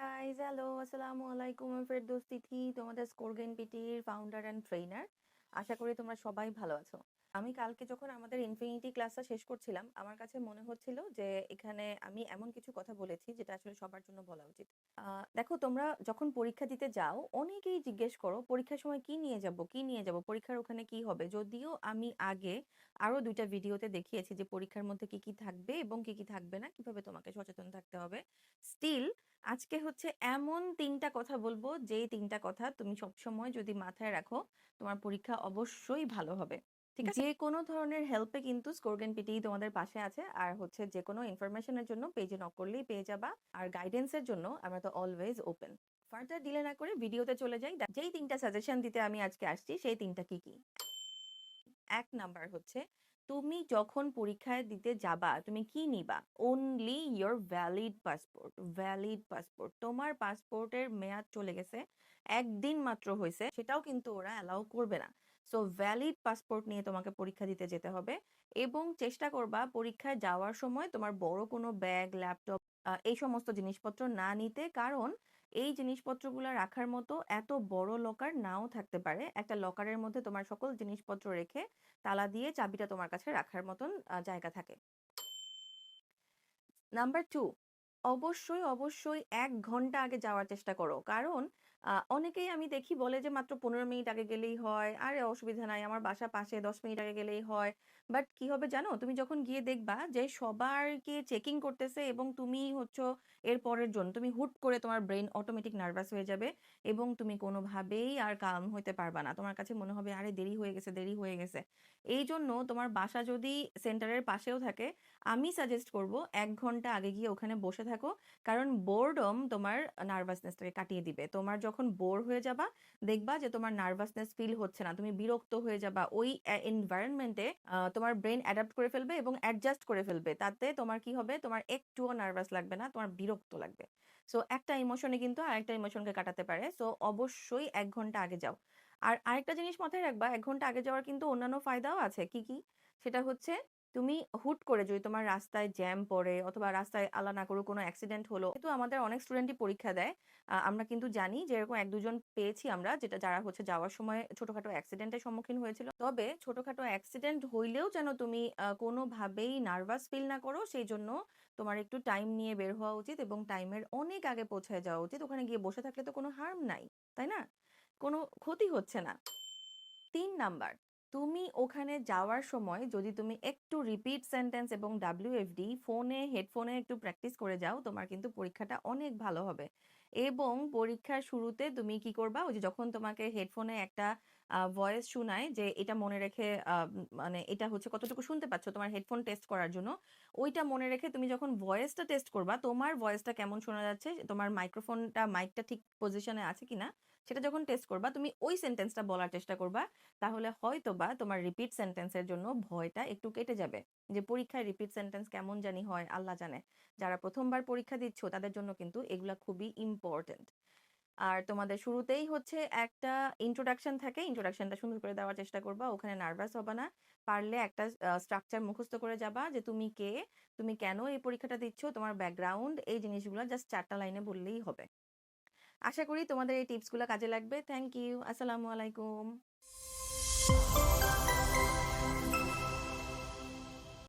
Guys hello আসসালামু আলাইকুম, আমি ফেরদৌস তিথি, তোমাদের স্কোর গেইন পিটির ফাউন্ডার অ্যান্ড ট্রেনার আশা করি তোমরা সবাই ভালো আছো। আমি কালকে যখন আমাদের ইনফিনিটি ক্লাসটা শেষ করছিলাম, আমার কাছে মনে হচ্ছিল যে এখানে আমি এমন কিছু কথা বলেছি যেটা আসলে সবার জন্য বলা উচিত। দেখো, তোমরা যখন পরীক্ষা দিতে যাও, অনেকেই জিজ্ঞেস করো, পরীক্ষার সময় কি নিয়ে যাব, কি নিয়ে যাব, পরীক্ষার ওখানে কি হবে? যদিও আমি আগে আরও দুইটা ভিডিওতে দেখিয়েছি যে পরীক্ষার মধ্যে কি কি থাকবে এবং কি কি থাকবে না, কীভাবে তোমাকে সচেতন থাকতে হবে। স্টিল আজকে হচ্ছে এমন তিনটা কথা বলব যেই তিনটা কথা তুমি সবসময় যদি মাথায় রাখো তোমার পরীক্ষা অবশ্যই ভালো হবে। ঠিক আছে? যে কোনো ধরনের হেল্পে কিন্তু স্কোরগেন পিটি তোমাদের পাশে আছে। আর হচ্ছে যে কোনো ইনফরমেশনের জন্য পেজে নক করলেই পেয়ে যাবা। আর গাইডেন্সের জন্য আমরা তো অলওয়েজ ওপেন ফার্দার ডিলে না করে ভিডিওতে চলে যাই। যেই তিনটা সাজেশন দিতে আমি আজকে আসছি সেই তিনটা কি কি? এক নাম্বার হচ্ছে তুমি যখন পরীক্ষায় দিতে যাবা, তুমি কি নিবা? Only your valid passport valid passport তোমার পাসপোর্টের মেয়াদ চলে গেছে, একদিন মাত্র হয়েছে, সেটাও কিন্তু ওরা অ্যালাউ করবে না। সো ভ্যালিড পাসপোর্ট নিয়ে তোমাকে পরীক্ষা দিতে যেতে হবে এবং চেষ্টা করবা পরীক্ষায় যাওয়ার সময় তোমার বড় কোনো ব্যাগ ল্যাপটপ এই সমস্ত জিনিসপত্র না নিতে। কারণ এই জিনিসপত্রগুলো রাখার মতো এত বড় লকার নাও থাকতে পারে। একটা লকারের মধ্যে তোমার সকল জিনিসপত্র রেখে তালা দিয়ে চাবিটা তোমার কাছে রাখার মতন জায়গা থাকে। নাম্বার টু অবশ্যই অবশ্যই এক ঘণ্টা আগে যাওয়ার চেষ্টা করো। কারণ অনেকেই আমি দেখি বলে যে, মাত্র পনেরো মিনিট আগে গেলেই হয়। আরে, অসুবিধা নাই, আমার বাসা পাশে দশ মিনিট আগে গেলেই হয়। বাট কি হবে জানো? তুমি যখন গিয়ে দেখবা যে, সবারকে চেকিং করতেছে এবং তুমি হচ্ছে এর পরের জন, তুমি হুট করে তোমার ব্রেন অটোমেটিক নার্ভাস হয়ে যাবে এবং তুমি কোনোভাবেই আর কাম হইতে পারবা না। তোমার কাছে মনে হবে, আরে, দেরি হয়ে গেছে, দেরি হয়ে গেছে। এই জন্য তোমার বাসা যদি সেন্টারের পাশেও থাকে, আমি সাজেস্ট করব এক ঘণ্টা আগে গিয়ে ওখানে বসে থাকো। কারণ বোর্ডম তোমার নার্ভাসনেসটাকে কাটিয়ে দিবে। তোমার যখন বোর হয়ে যাবা, দেখবা যে তোমার নার্ভাসনেস ফিল হচ্ছে না। তুমি বিরক্ত হয়ে যাবা। ওই এনভায়রনমেন্টে তোমার ব্রেন অ্যাডাপ্ট করে ফেলবে এবং অ্যাডজাস্ট করে ফেলবে। তাতে তোমার কি হবে? তোমার একটুও নার্ভাস লাগবে না, তোমার বিরক্ত লাগবে। সো, একটা ইমোশনে কিন্তু আরেকটা ইমোশনকে কাটাতে পারে। সো, অবশ্যই এক ঘণ্টা আগে যাও। আর আরেকটা জিনিস মাথায় রাখবা, এক ঘণ্টা আগে যাওয়ার কিন্তু অন্যান্য ফায়দাও আছে। কি কি? সেটা হচ্ছে তুমি হুট করে যদি তোমার রাস্তায় জ্যাম পড়ে অথবা রাস্তায় আল্লাহ না করুক কোনো অ্যাক্সিডেন্ট হলো, কিন্তু আমাদের অনেক স্টুডেন্টই পরীক্ষা দেয়। আমরা কিন্তু জানি যে এরকম এক দুজন পেয়েছি আমরা, যেটা যারা হচ্ছে যাওয়ার সময় ছোটখাটো অ্যাক্সিডেন্টের সম্মুখীন হয়েছিল। তবে ছোটখাটো অ্যাক্সিডেন্ট হইলেও যেন তুমি কোনোভাবেই নার্ভাস ফিল না করো, সেই জন্য তোমার একটু টাইম নিয়ে বের হওয়া উচিত এবং টাইমের অনেক আগে পৌঁছায় যাওয়া উচিত। ওখানে গিয়ে বসে থাকলে তো কোনো হার্ম নাই, তাই না? কোনো ক্ষতি হচ্ছে না। তিন নাম্বার তুমি ওখানে যাওয়ার সময় যদি তুমি একটু রিপিট সেন্টেন্স এবং ডাব্লিউএফডি ফোনে হেডফোনে একটু প্র্যাকটিস করে যাও, তোমার কিন্তু পরীক্ষাটা অনেক ভালো হবে। এবং পরীক্ষার শুরুতে তুমি কি করবা? ওই যে যখন তোমাকে হেডফোনে একটা ভয়েস শোনায় যে এটা মনে রেখে মানে এটা হচ্ছে কতটুকু শুনতে পাচ্ছ তোমার হেডফোন টেস্ট করার জন্য, ওইটা মনে রেখে তুমি যখন ভয়েসটা টেস্ট করবা, তোমার ভয়েসটা কেমন শোনা যাচ্ছে? তোমার মাইক্রোফোনটা মাইকটা ঠিক পজিশনে আছে কিনা? সেটা যখন টেস্ট করবা, তুমি ওই সেন্টেন্সটা বলার চেষ্টা করবা, তাহলে হয়তো বা তোমার রিপিট সেন্টেন্সের জন্য ভয়টা একটু কেটে যাবে। যে পরীক্ষায় রিপিট সেন্টেন্স কেমন জানি হয়, আল্লাহ জানে। যারা প্রথমবার পরীক্ষা দিচ্ছ, তাদের জন্য কিন্তু এগুলা খুবই ইম্পর্টেন্ট আর তোমাদের শুরুতেই হচ্ছে একটা ইন্ট্রোডাকশন থাকে ইন্ট্রোডাকশনটা সুন্দর করে দেওয়ার চেষ্টা করবা, ওখানে নার্ভাস হবে না। পারলে একটা স্ট্রাকচার মুখস্থ করে যাবা যে তুমি কে, তুমি কেন এই পরীক্ষাটা দিচ্ছ, তোমার ব্যাকগ্রাউন্ড এই জিনিসগুলো জাস্ট চারটা লাইনে বললেই হবে। আশা করি তোমাদের এই টিপসগুলো কাজে লাগবে। থ্যাংক ইউ আসসালামু আলাইকুম।